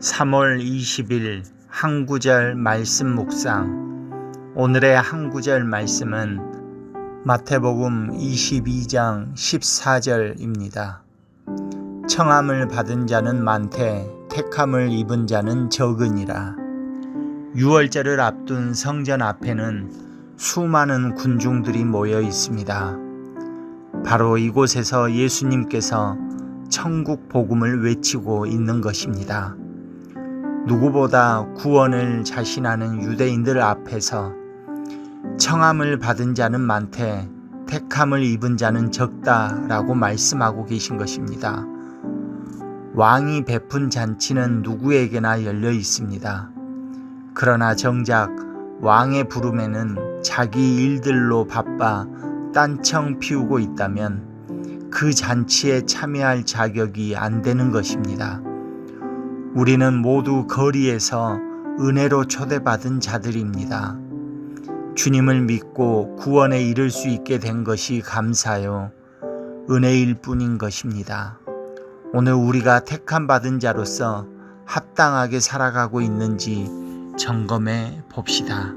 3월 20일 한 구절 말씀 묵상 오늘의 한 구절 말씀은 마태복음 22장 14절입니다. 청함을 받은 자는 많되 택함을 입은 자는 적으니라. 6월절을 앞둔 성전 앞에는 수많은 군중들이 모여 있습니다. 바로 이곳에서 예수님께서 천국 복음을 외치고 있는 것입니다. 누구보다 구원을 자신하는 유대인들 앞에서 청함을 받은 자는 많되 택함을 입은 자는 적다라고 말씀하고 계신 것입니다. 왕이 베푼 잔치는 누구에게나 열려 있습니다. 그러나 정작 왕의 부름에는 자기 일들로 바빠 딴청 피우고 있다면 그 잔치에 참여할 자격이 안 되는 것입니다. 우리는 모두 거리에서 은혜로 초대받은 자들입니다. 주님을 믿고 구원에 이를 수 있게 된 것이 감사요. 은혜일 뿐인 것입니다. 오늘 우리가 택함 받은 자로서 합당하게 살아가고 있는지 점검해 봅시다.